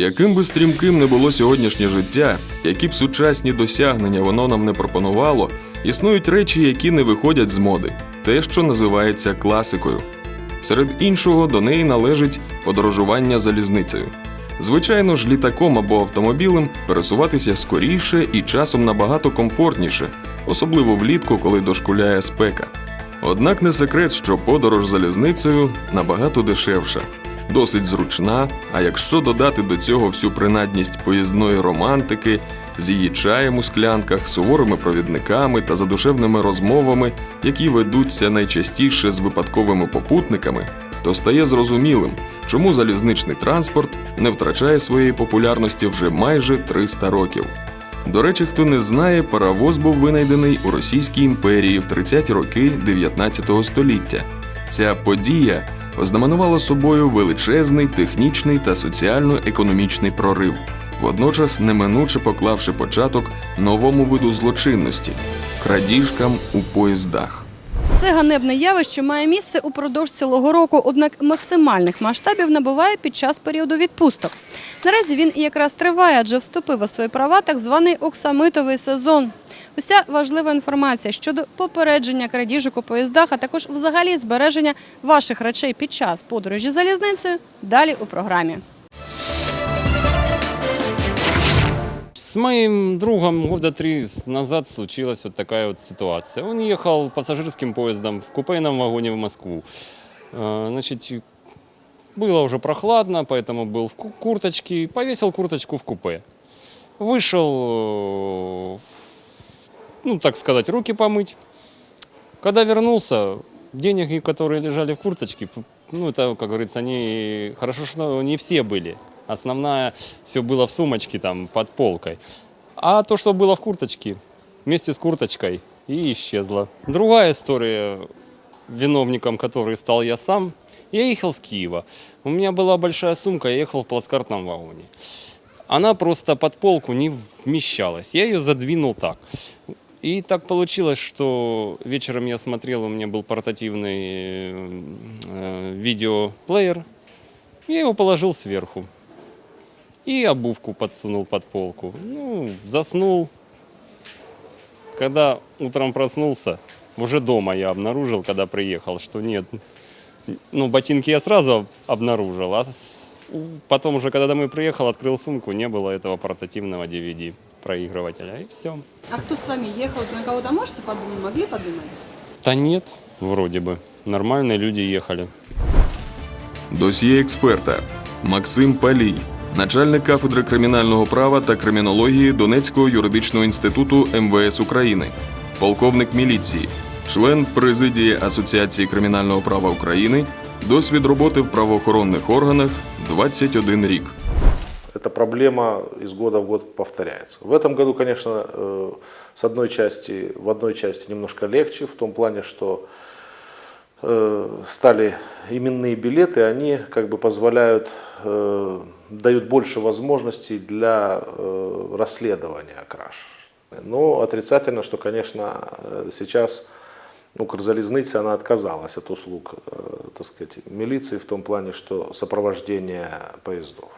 Яким би стрімким не було сьогоднішнє життя, які б сучасні досягнення воно нам не пропонувало, існують речі, які не виходять з моди, те, що називається класикою. Серед іншого до неї належить подорожування залізницею. Звичайно ж, літаком або автомобілем пересуватися скоріше і часом набагато комфортніше, особливо влітку, коли дошкуляє спека. Однак не секрет, що подорож залізницею набагато дешевша, досить зручна. А якщо додати до цього всю принадність поїзної романтики з її чаєм у склянках, суворими провідниками та задушевними розмовами, які ведуться найчастіше з випадковими попутниками, то стає зрозумілим, чому залізничний транспорт не втрачає своєї популярності вже майже 300 років. До речі, хто не знає, паровоз був винайдений у Російській імперії в 30-ті роки 19 століття. Ця подія ознаменувала собою величезний технічний та соціально-економічний прорив, водночас неминуче поклавши початок новому виду злочинності крадіжкам у поїздах. Це ганебне явище має місце упродовж цілого року, однак максимальних масштабів набуває під час періоду відпусток. Наразі він якраз триває, адже вступив у свої права так званий оксамитовий сезон. Уся важлива інформація щодо попередження крадіжок у поїздах, а також взагалі збереження ваших речей під час подорожі залізницею далі у програмі. С моим другом года три назад случилась вот такая вот ситуация. Он ехал пассажирским поездом в купейном вагоне в Москву. Э, Значит, было уже прохладно, поэтому был в ку- курточке, повесил курточку в купе. Вышел, э, ну, так сказать, руки помыть. Когда вернулся, деньги, которые лежали в курточке, ну, это, как говорится, они хорошо, что не все были. Основная все было в сумочке там под полкой. А то, что было в курточке, вместе с курточкой и исчезло. Другая история, виновником которой стал я сам. Я ехал с Киева. У меня была большая сумка, я ехал в плацкартном вагоне. Она просто под полку не вмещалась. Я ее задвинул так. И так получилось, что вечером я смотрел, у меня был портативный э, видеоплеер. Я его положил сверху. И обувку подсунул под полку. Ну, заснул. Когда утром проснулся, уже дома я обнаружил, когда приехал, что нет. Ну, ботинки я сразу обнаружил, а потом уже, когда домой приехал, открыл сумку, не было этого портативного DVD проигрывателя, и все. А кто с вами ехал? На кого-то можете подумать? Могли подумать? Да нет, вроде бы. Нормальные люди ехали. Досьє експерта Максим Палій, начальник кафедри кримінального права та кримінології Донецького юридичного інституту МВС України, полковник міліції, член президії Асоціації кримінального права України, досвід роботи в правоохоронних органах 21 рік. Эта проблема из года в год повторяется. В этом году, конечно, э, с одной части, в одной части немножко легче, в том плане, что э, стали именные билеты, они как бы позволяют, э, дают больше возможностей для э, расследования краж. Но отрицательно, что, конечно, э, сейчас Укрзалезница, она отказалась от услуг, э, так сказать, милиции в том плане, что сопровождение поездов.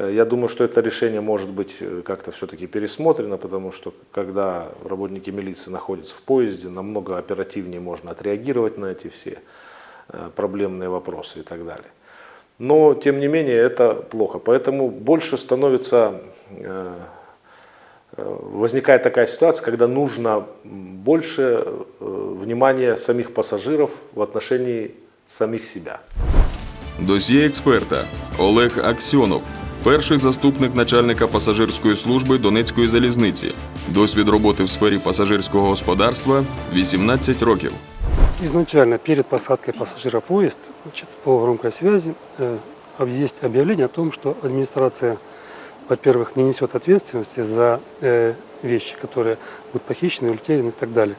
Э, Я думаю, что это решение может быть э, как-то все-таки пересмотрено, потому что когда работники милиции находятся в поезде, намного оперативнее можно отреагировать на эти все э, проблемные вопросы и так далее. Но, тем не менее, это плохо. Поэтому больше становится, возникает такая ситуация, когда нужно больше внимания самих пассажиров в отношении самих себя. Досьє експерта Олег Аксьонов, перший заступник начальника пасажирської служби Донецької залізниці. Досвід роботи в сфері пасажирського господарства 18 років. Изначально перед посадкой пассажира в поезд значит, по громкой связи э, об- есть объявление о том, что администрация, во-первых, не несет ответственности за э, вещи, которые будут похищены, утеряны и так далее.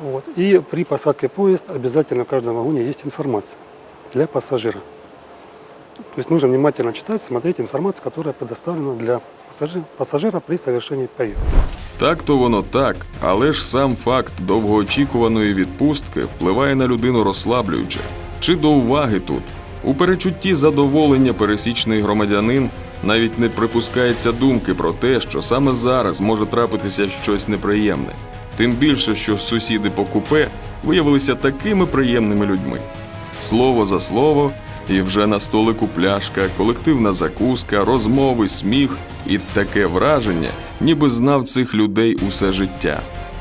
Вот. И при посадке в поезд обязательно в каждом вагоне есть информация для пассажира. То есть нужно внимательно читать, смотреть информацию, которая предоставлена для пассажира, при совершении поездки. Так то воно так, але ж сам факт довгоочікуваної відпустки впливає на людину розслаблююче. Чи до уваги тут? У перечутті задоволення пересічний громадянин Навіть не припускається думки про те, що саме зараз може трапитися щось неприємне. Тим більше, що сусіди по купе виявилися такими приємними людьми. Слово за слово, і вже на столику пляшка, колективна закуска, розмови, сміх і таке враження, ніби знав цих людей усе життя.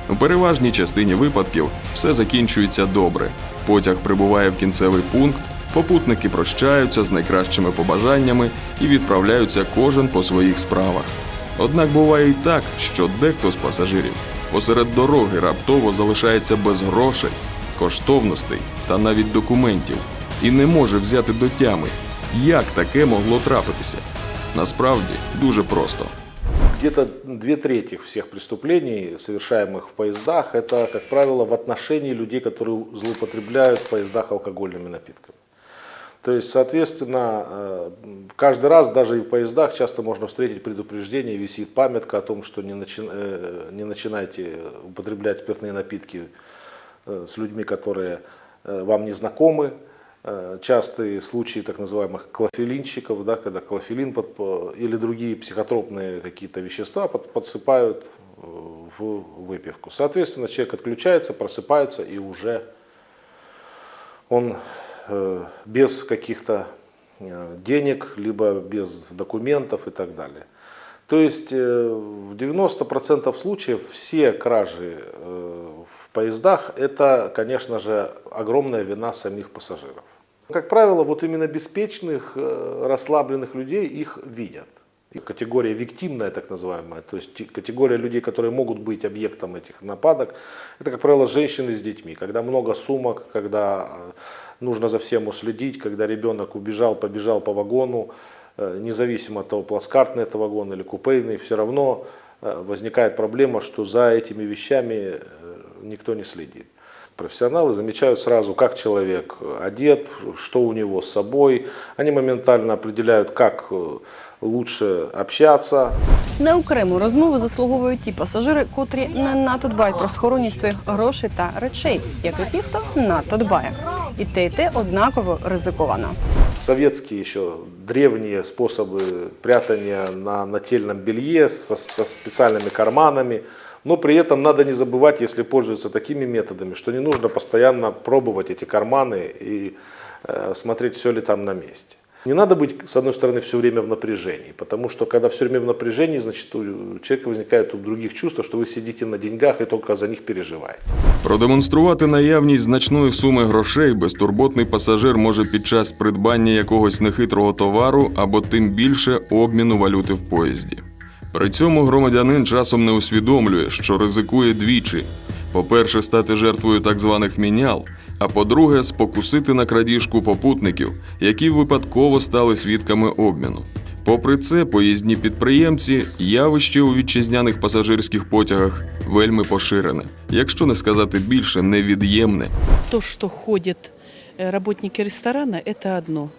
У переважній частині випадків все закінчується добре. Потяг прибуває в кінцевий пункт, попутники прощаються з найкращими побажаннями і відправляються кожен по своїх справах. Однак буває і так, що дехто з пасажирів посеред дороги раптово залишається без грошей, коштовностей та навіть документів і не може взяти до тями, як таке могло трапитися. Насправді дуже просто. Где-то две трети всех преступлений, совершаемых в поездах, это, как правило, в отношении людей, которые злоупотребляют в поездах алкогольными напитками. То есть, соответственно, э, каждый раз, даже и в поездах, часто можно встретить предупреждение, висит памятка о том, что не, начи- э, не начинайте употреблять спиртные напитки э, с людьми, которые вам не знакомы. Э, Частые случаи так называемых клофелинщиков, да, когда клофелин под- по- или другие психотропные какие-то вещества под- подсыпают э, в выпивку. Соответственно, человек отключается, просыпается и уже он э, без каких-то э, денег, либо без документов и так далее. То есть э, в 90% случаев все кражи э, в поездах это, конечно же, огромная вина самих пассажиров. Как правило, вот именно беспечных, э, расслабленных людей их видят. Категория виктимная, так называемая, то есть те- категория людей, которые могут быть объектом этих нападок, это, как правило, женщины с детьми. Когда много сумок, когда э, нужно за всем уследить, когда ребенок убежал, побежал по вагону, э, независимо от того, плацкартный это вагон или купейный, все равно возникает проблема, что за этими вещами никто не следит. Профессионалы замечают сразу, как человек одет, что у него с собой. Они моментально определяют, как э, лучше общаться, На окрему розмову заслуговують ті пасажири, котрі не надто дбають про схоронність своїх грошей та речей, як і ті, хто надто дбає. І те, і те однаково ризиковано советские еще древние способы прятания на нательном белье со, со специальными карманами. Но при этом надо не забывать, если пользуются такими методами, что не нужно постоянно пробовать эти карманы и э, смотреть, все ли там на месте. Не надо быть, с одной стороны, все время в напряжении, потому что когда все время в напряжении, значит, у человека возникает у других чувство, что вы сидите на деньгах и только за них переживаете. Продемонструвати наявність значної суми грошей безтурботний пасажир може під час придбання якогось нехитрого товару або тим більше обміну валюти в поїзді. При цьому громадянин часом не усвідомлює, що ризикує двічі: по-перше, стати жертвою так званих мінял, а по-друге, спокусити на крадіжку попутників, які випадково стали свідками обміну. Попри це, поїздні підприємці явище у вітчизняних пасажирських потягах вельми поширене, якщо не сказати більше, невід'ємне. То, что ходят э, работники ресторана, это одно.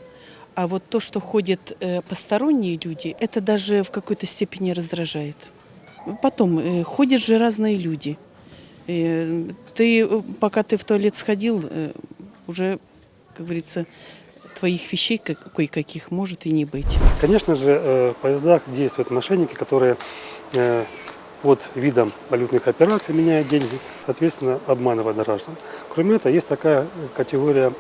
А вот то, что ходят э, посторонние люди, это даже в какой-то степени раздражает. Потом, э, ходят же разные люди. Э, Ты, э, пока ты в туалет сходил, э, уже, как говорится, твоих вещей как- кое-каких может и не быть. Конечно же, в поездах действуют мошенники, которые под видом валютных операций меняют деньги, соответственно, обманывают граждан. Кроме этого, есть такая категория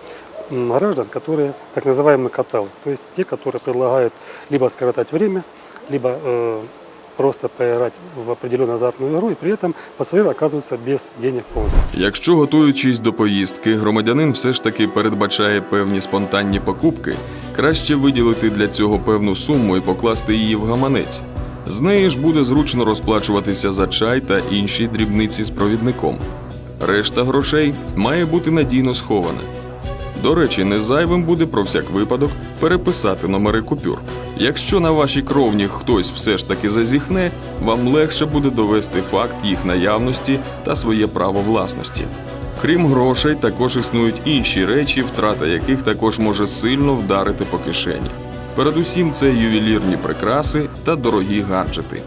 граждан, которые так называемые каталы, то есть те, которые предлагают либо скоротать время, либо просто поиграть в определенную азартную игру, и при этом пассажир оказывается без денег полностью. Якщо готуючись до поїздки, громадянин все ж таки передбачає певні спонтанні покупки, краще виділити для цього певну суму і покласти її в гаманець. З неї ж буде зручно розплачуватися за чай та інші дрібниці з провідником. Решта грошей має бути надійно схована. До речі, не зайвим буде про всяк випадок переписати номери купюр. Якщо на вашій кровні хтось все ж таки зазіхне, вам легше буде довести факт їх наявності та своє право власності. Крім грошей, також існують інші речі, втрата яких також може сильно вдарити по кишені. Передусім, це ювелірні прикраси та дорогі гаджети.